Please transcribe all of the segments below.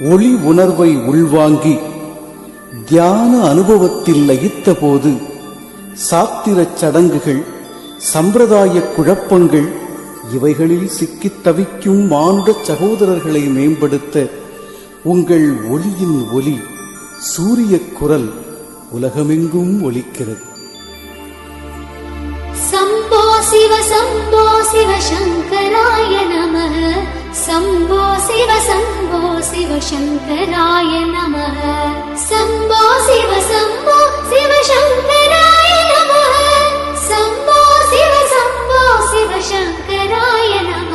ஒளி உணர்வை உள்வாங்கி தியான அனுபவத்தில் லயித்தபோது சாத்திரச் சடங்குகள் சம்பிரதாய குழப்பங்கள் இவைகளில் சிக்கித் தவிக்கும் மானுட சகோதரர்களை மேம்படுத்த உங்கள் ஒளியின் ஒலி சூரிய குரல் உலகமெங்கும் ஒலிக்கிறது. சம்போ சிவ சம்போ சிவ சங்கராய நமக சம்போ சிவ சம்போ சிவ சங்கராய நம சம்போ சிவ சம்போ சிவ சங்கராய நம சம்போ சிவ சம்போ சிவ சங்கராய நம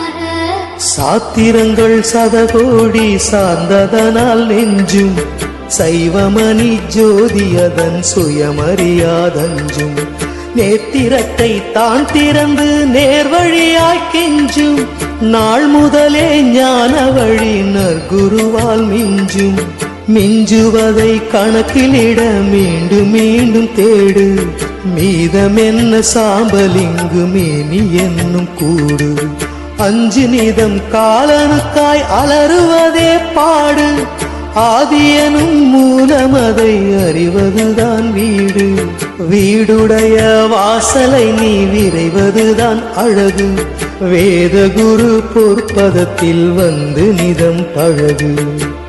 சாத்திரங்கள் சதகோடி சார்ந்ததனால் நெஞ்சும் சைவமணி ஜோதி அதன் நேத்திரத்தை தான் திறந்து நேர்வழியாய் கெஞ்சும். நாள் முதலே ஞான வழி நற்குருவால் மிஞ்சும். மிஞ்சுவதை கணக்கிலிட மீண்டும் மீண்டும் தேடு. மீதம் என்ன சாம்பலிங்கு மேனி என்னும் கூடு. அஞ்சு நீதம் காலனுக்காய் அலறுவதே பாடு. ஆதியனும் மூலமதை அறிவதுதான் வீடு. வீடுடைய வாசலை நீ விரைவதுதான் அழகு. வேதகுரு பொற்பதத்தில் வந்து நிதம் பழகு.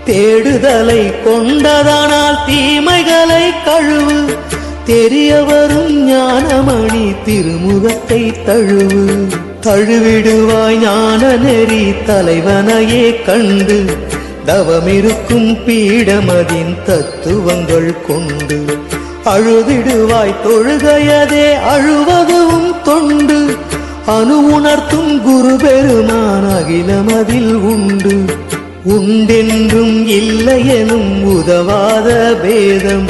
தேடுதலை கொண்டதானால் தீமைகளை கழுவு. தெரிய வரும் ஞானமணி திருமுகத்தை தழுவு. தழுவிடுவாய் ஞான நெறி தலைவனையே கண்டு. தவமிருக்கும் பீடமதின் தத்துவங்கள் கொண்டு அழுதிடுவாய் தொழுகையதே அழுவதும் தொண்டு. அணு உணர்த்தும் குரு பெருமான் அகிலமதில் உண்டு. உண்டென்றும் இல்லையெனும் உதவாத வேதம்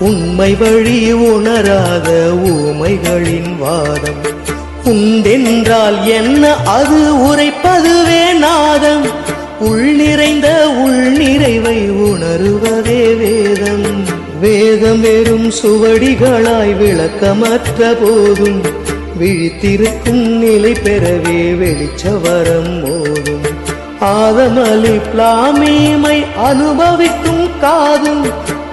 உண்மை வழி உணராத ஊமைகளின் வாதம். உண்டென்றால் என்ன? அது உரைப்பதுவே நாதம். உள் நிறைந்த உள் நிறைவை உணருவதே வேதம். வேதம் வெறும் சுவடிகளாய் விளக்கமற்ற போதும். விழித்திருக்கும் நிலை பெறவே வெளிச்சவரம் மோதும் ஆதமலி பிளாமீமை அனுபவிக்கும் காதும்.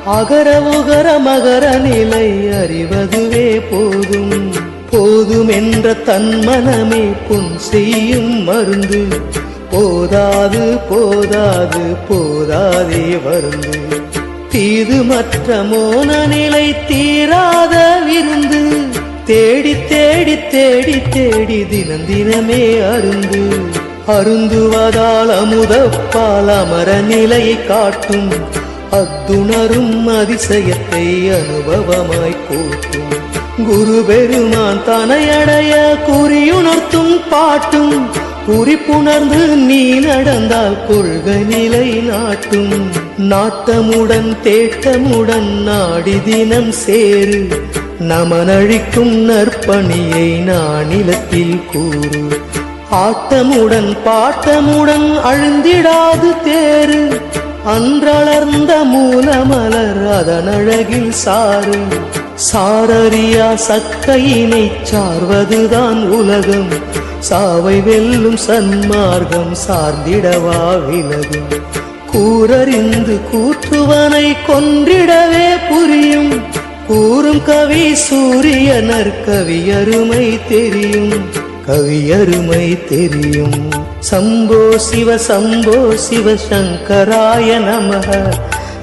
அகர உகர மகர நிலை அறிவதுவே போதும். போதும் என்ற தன்மனமே புன் செய்யும் மருந்து. போதாது போதாது போதாதே வருந்து. தீது மற்ற மோன நிலை தீராத விருந்து. தேடி தேடி தேடி தேடி தினம் தினமே அருந்து. அருந்துவதால் அமுதப்பால் அமர நிலையை காட்டும். அத்துணரும் அதிசயத்தை அனுபவமாய் கூட்டும். குரு பெருமான் தனையடைய குறியுணர்த்தும் பாட்டும். குறிப்புணர்ந்து நீ நடந்தால் கொள்கை நிலை நாட்டும். நாட்டமுடன் தேட்டமுடன் நாடி தினம் சேரு. நமனழிக்கும் நற்பணியை நானிலத்தில் கூறு. ஆட்டமுடன் பாட்டமுடன் அழுந்திடாது தேரு. அன்றளர்ந்த மூலமலர் அதனழகில் சாரு. சாறு சாரறியா சக்கையினை சார்வதுதான் உலகம். சாவை வெல்லும் சன்மார்க்கம் சார்ந்திடவா விலகும்? கூறறிந்து கூற்றுவனை கொன்றிடவே புரியும். கூறும் கவி சூரியனர் கவியருமை தெரியும். கவியருமை தெரியும். சம்போ சிவ சம்போ சிவ சங்கராய நமः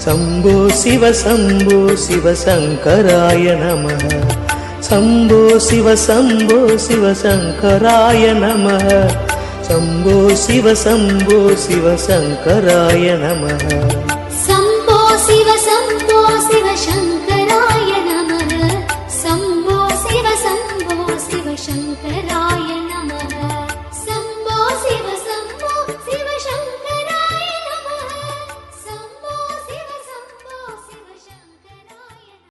சம்போ சிவ சம்போ சிவ சங்கராய நமக. சம்போ சிவ சம்போ சிவசங்கராய நம சம்போ சிவ சம்போ சிவசங்கராய சங்கராய